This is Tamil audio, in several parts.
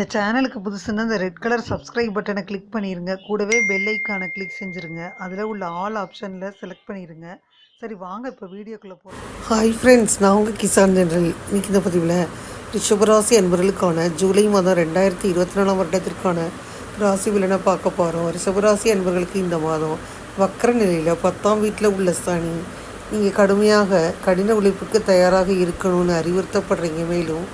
இந்த சேனலுக்கு புதுசுன்னா இந்த ரெட் கலர் சப்ஸ்கிரைப் பட்டனை கிளிக் பண்ணிடுங்க கூடவே பெல் ஐக்கானை கிளிக் செஞ்சுருங்க. அதில் உள்ள ஆல் ஆப்ஷனில் செலக்ட் பண்ணிடுங்க சரி வாங்க இப்போ வீடியோக்குள்ளே போகிறோம் ஹாய் ஃப்ரெண்ட்ஸ் நான் உங்கள் கிசான் ஜென்ரல். இன்னைக்கு இந்த பதிவில் ரிஷபராசி அன்பர்களுக்கான ஜூலை மாதம் ரெண்டாயிரத்தி இருபத்தி நாலாம் வருடத்திற்கான ராசி விலனை பார்க்க போகிறோம் ரிஷபராசி அன்பர்களுக்கு இந்த மாதம் வக்கர நிலையில் பத்தாம் வீட்டில் உள்ள சனி. நீங்கள் கடுமையாக கடின உழைப்புக்கு தயாராக இருக்கணும்னு அறிவுறுத்தப்படுறீங்க. மேலும்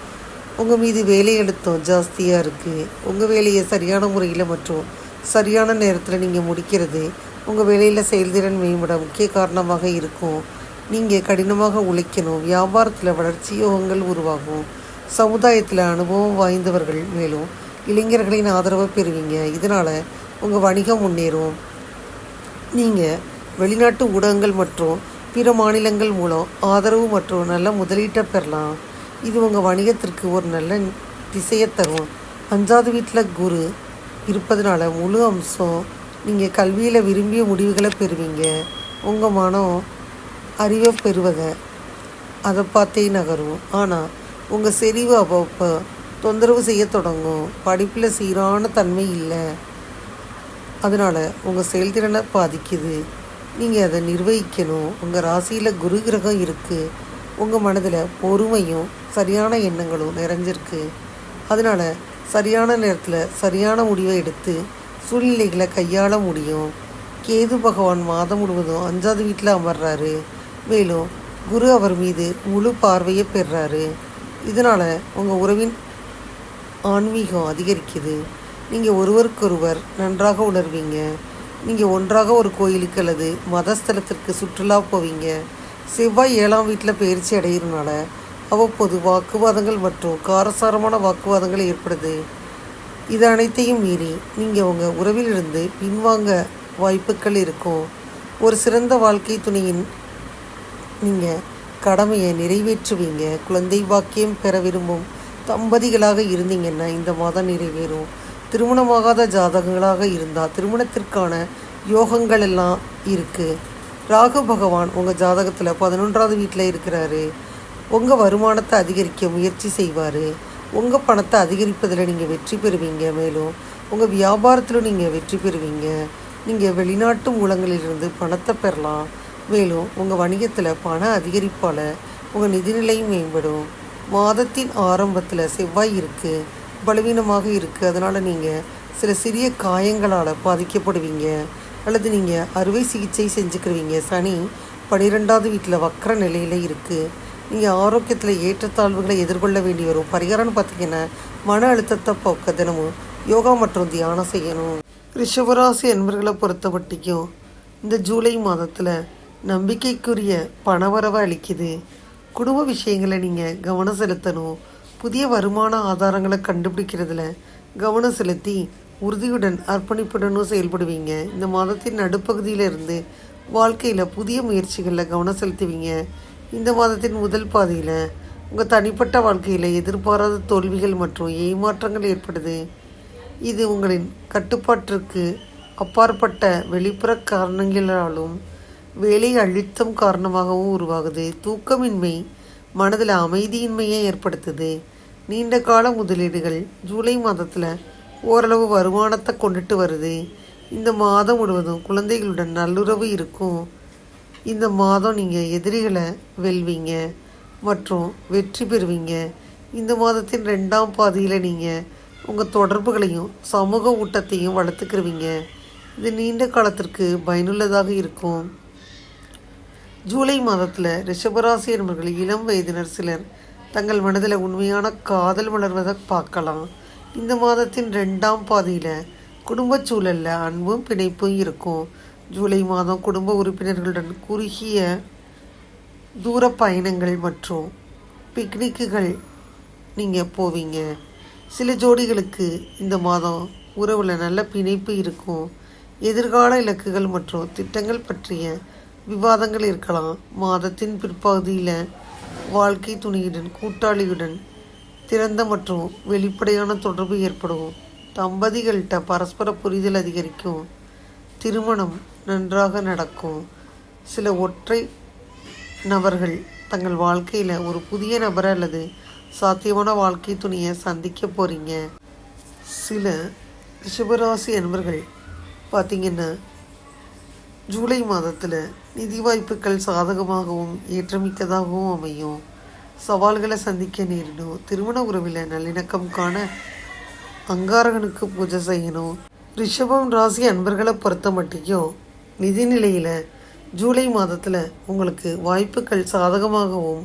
உங்கள் மீது வேலை அழுத்தம் ஜாஸ்தியாக இருக்குது உங்கள் வேலையை சரியான முறையில் மற்றும் சரியான நேரத்தில் நீங்கள் முடிக்கிறது உங்கள் வேலையில் செயல்திறன் மேம்பட முக்கிய காரணமாக இருக்கும். நீங்கள் கடினமாக உழைக்கணும். வியாபாரத்தில் வளர்ச்சி யோகங்கள் உருவாகும். சமுதாயத்தில் அனுபவம் வாய்ந்தவர்கள் மேலும் இளைஞர்களின் ஆதரவை பெறுவீங்க. இதனால் உங்கள் வணிகம் முன்னேறும். நீங்கள் வெளிநாட்டு ஊடகங்கள் மற்றும் பிற மாநிலங்கள் மூலம் ஆதரவு மற்றும் நல்ல முதலீட்டை பெறலாம். இது உங்கள் வணிகத்திற்கு ஒரு நல்ல திசையை தரும். அஞ்சாவது வீட்டில் குரு இருப்பதனால முழு அம்சம் நீங்கள் கல்வியில் விரும்பிய முடிவுகளை பெறுவீங்க. உங்கள் மனம் அறிவை பெறுவதை அதை பார்த்தே நகரும். ஆனால் உங்கள் செறிவு அப்பப்போ தொந்தரவு செய்ய தொடங்கும். படிப்பில் சீரான தன்மை இல்லை. அதனால் உங்கள் செயல்திறனை பாதிக்குது. நீங்கள் அதை நிர்வகிக்கணும். உங்கள் ராசியில் குரு கிரகம் இருக்குது உங்கள் மனதில் பொறுமையும் சரியான எண்ணங்களும் நிறைஞ்சிருக்கு. அதனால் சரியான நேரத்தில் சரியான முடிவை எடுத்து சூழ்நிலைகளை கையாள முடியும். கேது பகவான் மாதம் முழுவதும் அஞ்சாவது வீட்டில் அமர்றாரு. மேலும் குரு அவர் மீது முழு பார்வையை பெறுறாரு இதனால் உங்கள் உறவின் ஆன்மீகம் அதிகரிக்குது. நீங்கள் ஒருவருக்கொருவர் நன்றாக உணர்வீங்க. நீங்கள் ஒன்றாக ஒரு கோயிலுக்கு அல்லது மதஸ்தலத்திற்கு சுற்றுலா போவீங்க. செவ்வாய் ஏழாம் வீட்டில் பயிற்சி அடைகிறனால அவ்வப்போது வாக்குவாதங்கள் மற்றும் காரசாரமான வாக்குவாதங்கள் ஏற்படுது. இது அனைத்தையும் மீறி நீங்கள் உங்கள் உறவிலிருந்து பின்வாங்க வாய்ப்புகள் இருக்கும். ஒரு சிறந்த வாழ்க்கை துணையின் நீங்கள் கடமையை நிறைவேற்றுவீங்க. குழந்தை பாக்கியம் பெற விரும்பும் தம்பதிகளாக இருந்தீங்கன்னா இந்த மாதம் நிறைவேறும். திருமணமாகாத ஜாதகங்களாக இருந்தால் திருமணத்திற்கான யோகங்கள் எல்லாம் இருக்குது ராகு பகவான் உங்கள் ஜாதகத்தில் பதினொன்றாவது வீட்டில் இருக்கிறாரு. உங்கள் வருமானத்தை அதிகரிக்க முயற்சி செய்வார். உங்கள் பணத்தை அதிகரிப்பதில் நீங்கள் வெற்றி பெறுவீங்க. மேலும் உங்கள் வியாபாரத்தில் நீங்கள் வெற்றி பெறுவீங்க. நீங்கள் வெளிநாட்டு மூலங்களிலிருந்து பணத்தை பெறலாம். மேலும் உங்கள் வணிகத்தில் பண அதிகரிப்பால் உங்கள் நிதிநிலையும் மேம்படும். மாதத்தின் ஆரம்பத்தில் செவ்வாய் இருக்குது பலவீனமாக இருக்குது அதனால் நீங்கள் சில சிறிய காயங்களால் பாதிக்கப்படுவீங்க. அல்லது நீங்கள் அறுவை சிகிச்சை செஞ்சுக்கிருவீங்க. சனி பன்னிரெண்டாவது வீட்டில் வக்கர நிலையில் இருக்குது நீங்கள் ஆரோக்கியத்தில் ஏற்றத்தாழ்வுகளை எதிர்கொள்ள வேண்டி வரும். பரிகாரம்னு பார்த்தீங்கன்னா மன அழுத்தத்தை போக்க தினமும் யோகா மற்றும் தியானம் செய்யணும். ரிஷபராசி என்பர்களை பொறுத்த மட்டிக்கும் இந்த ஜூலை மாதத்தில் நம்பிக்கைக்குரிய பணவரவை அளிக்குது. குடும்ப விஷயங்களை நீங்கள் கவனம் செலுத்தணும். புதிய வருமான ஆதாரங்களை கண்டுபிடிக்கிறதுல கவனம் செலுத்தி உறுதியுடன் அர்ப்பணிப்புடனும் செயல்படுவீங்க. இந்த மாதத்தின் நடுப்பகுதியில இருந்து வாழ்க்கையில் புதிய முயற்சிகளில் கவனம் செலுத்துவீங்க. இந்த மாதத்தின் முதல் பாதியில் உங்கள் தனிப்பட்ட வாழ்க்கையில் எதிர்பாராத தோல்விகள் மற்றும் ஏமாற்றங்கள் ஏற்படுது. இது உங்களின் கட்டுப்பாட்டிற்கு அப்பாற்பட்ட வெளிப்புற காரணங்களாலும் வேலை அழுத்தம் காரணமாகவும் உருவாகுது. தூக்கமின்மை மனதில் அமைதியின்மையை ஏற்படுத்துது. நீண்ட கால முதலீடுகள் ஜூலை மாதத்தில் ஓரளவு வருமானத்தை கொண்டுட்டு வருது. இந்த மாதம் முழுவதும் குழந்தைகளுடன் நல்லுறவு இருக்கும். இந்த மாதம் நீங்கள் எதிரிகளை வெல்வீங்க மற்றும் வெற்றி பெறுவீங்க. இந்த மாதத்தின் ரெண்டாம் பாதியில் நீங்கள் உங்கள் தொடர்புகளையும் சமூக ஊட்டத்தையும் வளர்த்துக்கிருவீங்க. இது நீண்ட காலத்திற்கு பயனுள்ளதாக இருக்கும். ஜூலை மாதத்தில் ரிஷபராசி என்பவர்கள் இளம் வயதினர் சிலர் தங்கள் மனதில் உண்மையான காதல் வளர்வதை பார்க்கலாம். இந்த மாதத்தின் ரெண்டாம் பாதியில் குடும்பச் சூழலில் அன்பும் பிணைப்பும் இருக்கும். ஜூலை மாதம் குடும்ப உறுப்பினர்களுடன் குறுகிய தூர பயணங்கள் மற்றும் பிக்னிக்குகள் நீங்கள் போவீங்க. சில ஜோடிகளுக்கு இந்த மாதம் உறவில் நல்ல பிணைப்பு இருக்கும். எதிர்கால இலக்குகள் மற்றும் திட்டங்கள் பற்றிய விவாதங்கள் இருக்கலாம். மாதத்தின் பிற்பகுதியில் வாழ்க்கை துணையுடன் கூட்டாளியுடன் திறந்த மற்றும் வெளிப்படையான தொடர்பு ஏற்படும் தம்பதிகள்கிட்ட பரஸ்பர புரிதல் அதிகரிக்கும். திருமணம் நன்றாக நடக்கும். சில ஒற்றை நபர்கள் தங்கள் வாழ்க்கையில் ஒரு புதிய நபரை அல்லது சாத்தியமான வாழ்க்கை துணையை சந்திக்க போகிறீங்க சில ரிஷபராசி அன்பர்கள் பார்த்திங்கன்னா ஜூலை மாதத்தில் நிதி வாய்ப்புகள் சாதகமாகவும் ஏற்றமிக்கதாகவும் அமையும். சவால்களை சந்திக்க நேரிடும் திருமண உறவில் நல்லிணக்கம் காண அங்காரகனுக்கு பூஜை செய்யணும். ரிஷபம் ராசி அன்பர்களை பொறுத்த மட்டும் நிதிநிலையில் ஜூலை மாதத்தில் உங்களுக்கு வாய்ப்புகள் சாதகமாகவும்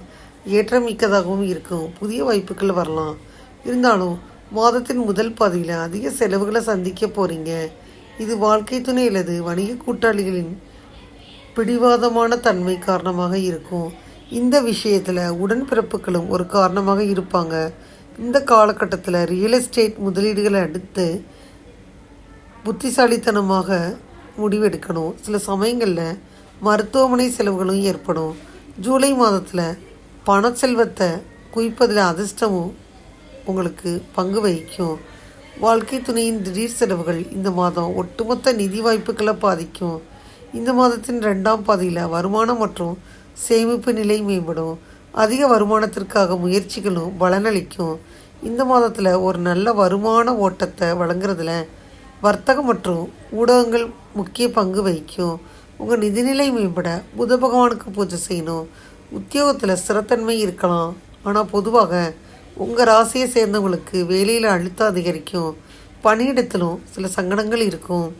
ஏற்றமிக்கதாகவும் இருக்கும். புதிய வாய்ப்புகள் வரலாம். இருந்தாலும் மாதத்தின் முதல் பாதியில் அதிக செலவுகளை சந்திக்க போகிறீங்க இது வாழ்க்கை துணை அல்லது வணிக கூட்டாளிகளின் பிடிவாதமான தன்மை காரணமாக இருக்கும். இந்த விஷயத்தில் உடன்பிறப்புகளும் ஒரு காரணமாக இருப்பாங்க. இந்த காலகட்டத்தில் ரியல் எஸ்டேட் முதலீடுகளை அடுத்து புத்திசாலித்தனமாக முடிவெடுக்கணும். சில சமயங்களில் மருத்துவமனை செலவுகளும் ஏற்படும். ஜூலை மாதத்தில் பணச்செல்வத்தை குவிப்பதில் அதிர்ஷ்டமும் உங்களுக்கு பங்கு வகிக்கும். வாழ்க்கை துணையின் திடீர் செலவுகள் இந்த மாதம் ஒட்டுமொத்த நிதி வாய்ப்புகளை பாதிக்கும். இந்த மாதத்தின் ரெண்டாம் பாதியில் வருமானம் மற்றும் சேமிப்பு நிலை மேம்படும். அதிக வருமானத்திற்காக முயற்சிகளும் பலனளிக்கும். இந்த மாதத்தில் ஒரு நல்ல வருமான ஓட்டத்தை வழங்குறதுல வர்த்தகம் மற்றும் ஊடகங்கள் முக்கிய பங்கு வகிக்கும். உங்கள் நிதிநிலை மேம்பட புத பகவானுக்கு பூஜை செய்யணும். உத்தியோகத்தில் ஸ்திரத்தன்மை இருக்கலாம். ஆனால் பொதுவாக உங்கள் ராசியை சேர்ந்தவங்களுக்கு வேலையில் அழுத்தம் அதிகரிக்கும். பணியிடத்திலும் சில சங்கடங்கள் இருக்கும்.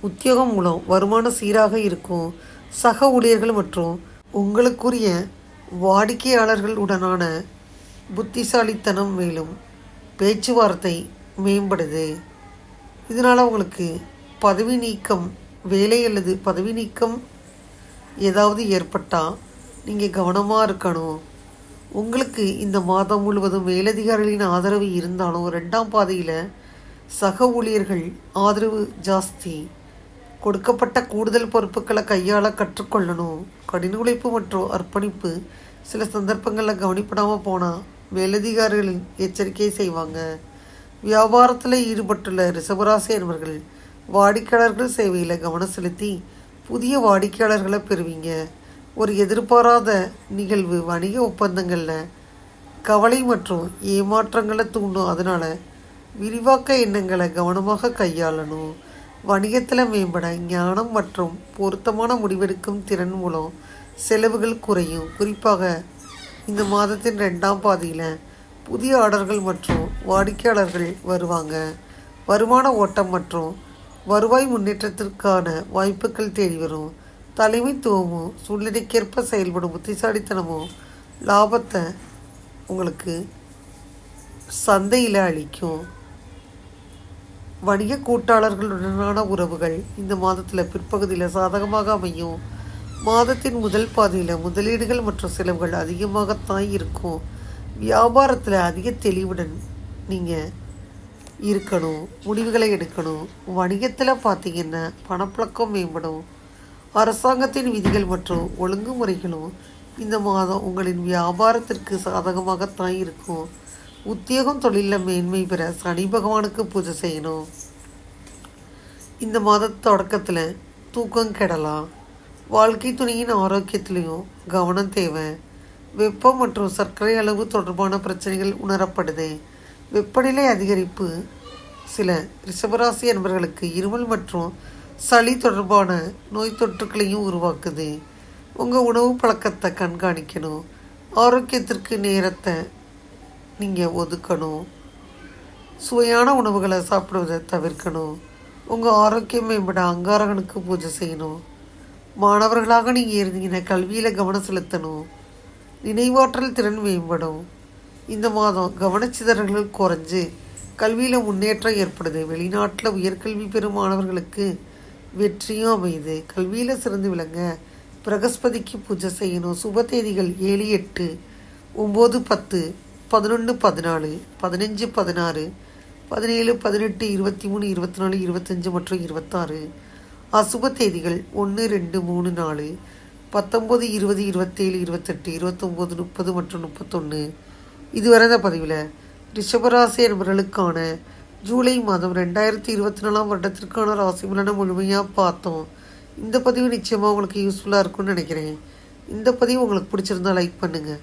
உத்தியோகம் மூலம் வருமானம் சீராக இருக்கும். சக ஊழியர்கள் மற்றும் உங்களுக்குரிய வாடிக்கையாளர்கள் உடனான புத்திசாலித்தனம் மேலும் பேச்சுவார்த்தை மேம்படுது. இதனால் உங்களுக்கு பதவி நீக்கம் வேலை அல்லது பதவி நீக்கம் ஏதாவது ஏற்பட்டால் நீங்கள் கவனமாக இருக்கணும். உங்களுக்கு இந்த மாதம் முழுவதும் மேலதிகாரிகளின் ஆதரவு இருந்தாலும் ரெண்டாம் பாதையில் சக ஊழியர்கள் ஆதரவு ஜாஸ்தி. கொடுக்கப்பட்ட கூடுதல் பொறுப்புகளை கையாள கற்றுக்கொள்ளணும். கடின உழைப்பு மற்றும் அர்ப்பணிப்பு சில சந்தர்ப்பங்களில் கவனிப்படாமல் போனால் மேலதிகாரிகளின் எச்சரிக்கை செய்வாங்க. வியாபாரத்தில் ஈடுபட்டுள்ள ரிசபராசி என்பவர்கள் வாடிக்கையாளர்கள் சேவையில் கவனம் செலுத்தி புதிய வாடிக்கையாளர்களை பெறுவீங்க. ஒரு எதிர்பாராத நிகழ்வு வணிக ஒப்பந்தங்களில் கவலை மற்றும் ஏமாற்றங்களை தூண்டும். அதனால் விரிவாக்க எண்ணங்களை கவனமாக கையாளணும். வணிகத்தில் மேம்பட ஞானம் மற்றும் பொருத்தமான முடிவெடுக்கும் திறன் மூலம் செலவுகள் குறையும். குறிப்பாக இந்த மாதத்தின் ரெண்டாம் பாதியில் புதிய ஆர்டர்கள் மற்றும் வாடிக்கையாளர்கள் வருவாங்க. வருமான ஓட்டம் மற்றும் வருவாய் முன்னேற்றத்திற்கான வாய்ப்புகள் தேடி வரும். தலைமைத்துவமும் சூழ்நிலைக்கேற்ப செயல்படும் புத்திசாலித்தனமும் லாபத்தை உங்களுக்கு சந்தையில் அளிக்கும். வணிக கூட்டாளர்களுடனான உறவுகள் இந்த மாதத்தில் பிற்பகுதியில் சாதகமாக அமையும். மாதத்தின் முதல் பாதியில் முதலீடுகள் மற்றும் செலவுகள் அதிகமாகத்தான் இருக்கும். வியாபாரத்தில் அதிக தெளிவுடன் நீங்கள் இருக்கணும் முடிவுகளை எடுக்கணும். வணிகத்தில் பார்த்தீங்கன்னா பணப்பழக்கம் மேம்படும். அரசாங்கத்தின் விதிகள் மற்றும் ஒழுங்குமுறைகளும் இந்த மாதம் உங்களின் வியாபாரத்திற்கு சாதகமாகத்தான் இருக்கும். உத்தியோகம் தொழிலில் மேன்மை பெற சனி பகவானுக்கு பூஜை செய்யணும். இந்த மாத தொடக்கத்தில் தூக்கம் கெடலாம். வாழ்க்கை துணியின் ஆரோக்கியத்திலையும் கவனம் தேவை. வெப்பம் மற்றும் சர்க்கரை அளவு தொடர்பான பிரச்சனைகள் உணரப்படுது. வெப்பநிலை அதிகரிப்பு சில ரிஷபராசி என்பவர்களுக்கு இருமல் மற்றும் சளி தொடர்பான நோய் தொற்றுக்களையும் உருவாக்குது. உங்கள் உணவு பழக்கத்தை கண்காணிக்கணும். ஆரோக்கியத்திற்கு நேரத்தை நீங்கள் ஒதுக்கணும். சுவையான உணவுகளை சாப்பிடுவதை தவிர்க்கணும். உங்கள் ஆரோக்கியம் மேம்பட அங்காரகனுக்கு பூஜை செய்யணும். மாணவர்களாக நீங்கள் இருந்தீங்கன்னா கல்வியில் கவனம் செலுத்தணும். நினைவாற்றல் திறன் மேம்படும். இந்த மாதம் கவனச்சிதறல்கள் குறைஞ்சு கல்வியில் முன்னேற்றம் ஏற்படுது. வெளிநாட்டில் உயர்கல்வி பெறும் மாணவர்களுக்கு வெற்றியும் அமையுது. கல்வியில் சிறந்து விளங்க பிரகஸ்பதிக்கு பூஜை செய்யணும். சுப தேதிகள் ஏழு எட்டு ஒம்பது பத்து பதினொன்று பதினாலு பதினஞ்சு பதினாறு பதினேழு பதினெட்டு இருபத்தி மூணு இருபத்தி நாலு இருபத்தஞ்சு மற்றும் இருபத்தாறு. அசுப தேதிகள் ஒன்று ரெண்டு மூணு நாலு பத்தொம்போது இருபது இருபத்தேழு இருபத்தெட்டு இருபத்தொம்போது முப்பது மற்றும் முப்பத்தொன்று இதுவரை இந்த பதிவில் ரிஷபராசி என்பவர்களுக்கான ஜூலை மாதம் ரெண்டாயிரத்தி இருபத்தி நாலாம் வருடத்திற்கான ராசி பலனை முழுமையாக பார்த்தோம். இந்த பதிவு நிச்சயமாக உங்களுக்கு யூஸ்ஃபுல்லாக இருக்கும்னு நினைக்கிறேன். இந்த பதிவு உங்களுக்கு பிடிச்சிருந்தா லைக் பண்ணுங்கள்